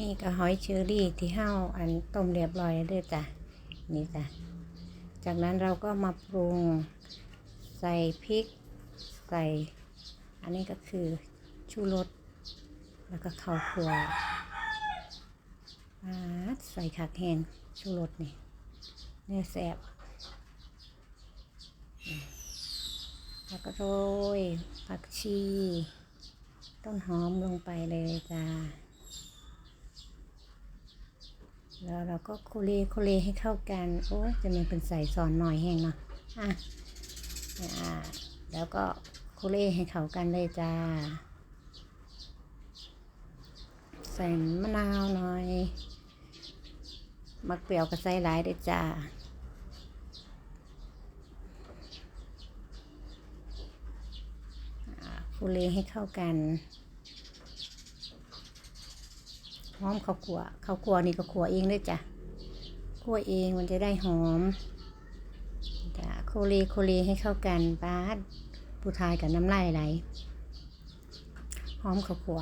นี่ก็หอยเชอรี่ที่เฮาอันต้มเรียบร้อยแล้วด้อจ้ะนี่จ้ะจากนั้นเราก็มาปรุงใส่พริกใส่ อันนี้ก็คือชูรสแล้วก็ข้าวคั่วใส่ขักแห้งชูรสนี่เนื้อแสบแล้วก็โรยผักชี ต้นหอมลงไปเลยจ้า แล้วเราก็โคเลโคเลให้เข้ากัน โอ้จะมันเป็นใส่ซอนหน่อยแห้งเนาะอะอ่าแล้วก็โคเลให้เข้ากันเลยจ้า ใส่มะนาวหน่อยมักเปรี้ยวก็ใส่หลายเด้จ้าอ่าโคเลให้เข้ากัน หอมข้าวคั่วข้าวคั่วนี่ก็คั่วเองด้วยจ้ะคั่วเองมันจะได้หอมจ้ะโคเลโคเลให้เข้ากันปาดผู้ทายกับน้ำลายไหลหอมข้าวคั่ว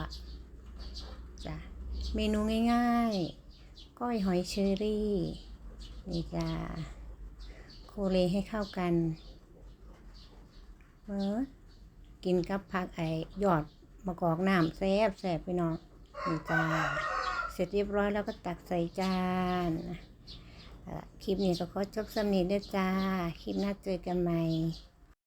จ้ะเมนูง่ายๆ ก้อยหอยเชอรี่นี่จ้ะโคเลให้เข้ากันเออกินกับผักไอยอดมะกอกน้ำแซ่บแซ่บพี่น้องนี่จ้า เสร็จเรียบร้อยแล้วก็ตักใส่จานคลิปนี้ก็ขอจบสำนีด้วยจ้า คลิปหน้าเจอกันใหม่